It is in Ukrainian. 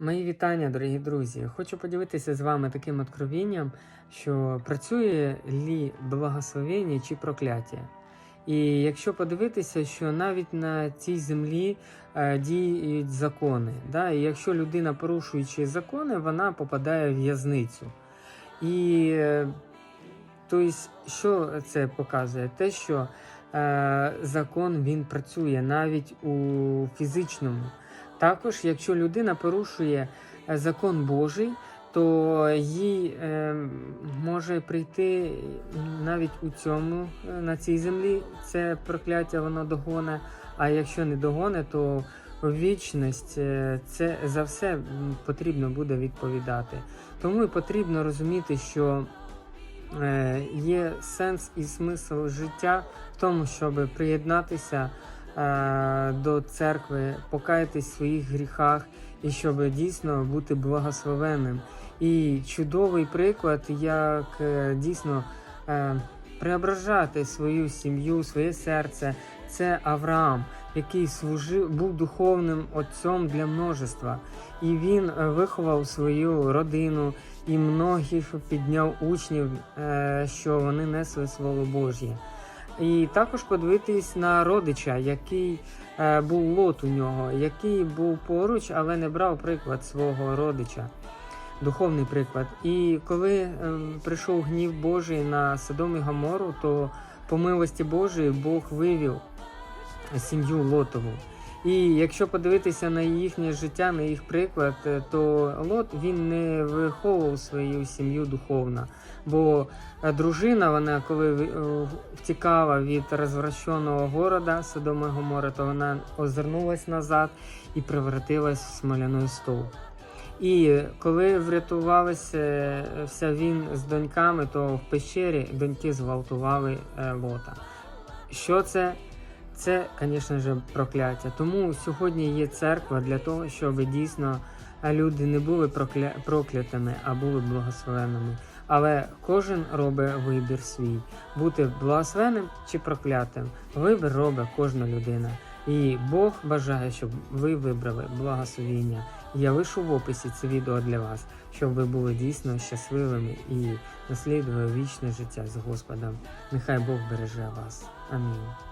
Мої вітання, дорогі друзі. Хочу поділитися з вами таким откровінням, що працює лі благословення чи прокляття. І якщо подивитися, що навіть на цій землі е, діють закони, да? і якщо людина, порушуючи закони, вона попадає в в'язницю. І е, тобто, що це показує? Те, що е, закон він працює навіть у фізичному. Також, якщо людина порушує е, закон Божий, то їй е, може прийти навіть у цьому е, на цій землі це прокляття, воно догоне. А якщо не догоне, то вічність е, це за все потрібно буде відповідати. Тому і потрібно розуміти, що е, є сенс і смисл життя в тому, щоб приєднатися до церкви, покаятись в своїх гріхах і щоб дійсно бути благословенним. І чудовий приклад, як е, дійсно е, преображати свою сім'ю, своє серце, це Авраам, який служив, був духовним отцом для множества. І він е, виховав свою родину і многих підняв учнів, е, що вони несли Слово Божє. І також подивитись на родича, який е, був лот у нього, який був поруч, але не брав приклад свого родича, духовний приклад. І коли е, прийшов гнів Божий на Содом і Гамору, то по милості Божої Бог вивів сім'ю Лотову. І якщо подивитися на їхнє життя, на їх приклад, е, то Лот він не виховував свою сім'ю духовно. Бо е, дружина, вона коли е, втікала від розвращеного города Содома і Гомора, то вона озирнулась назад і превратилась в смоляний стовп. І коли врятувалися вся він з доньками, то в пещері доньки зґвалтували Лота. Що це? Це, звісно ж, прокляття. Тому сьогодні є церква для того, щоб дійсно люди не були прокля... проклятими, а були благословеними. Але кожен робить вибір свій: бути благословеним чи проклятим. Вибір робить кожна людина. І Бог бажає, щоб ви вибрали благословіння. Я лишу в описі це відео для вас, щоб ви були дійсно щасливими і наслідували вічне життя з Господом. Нехай Бог береже вас. Амінь.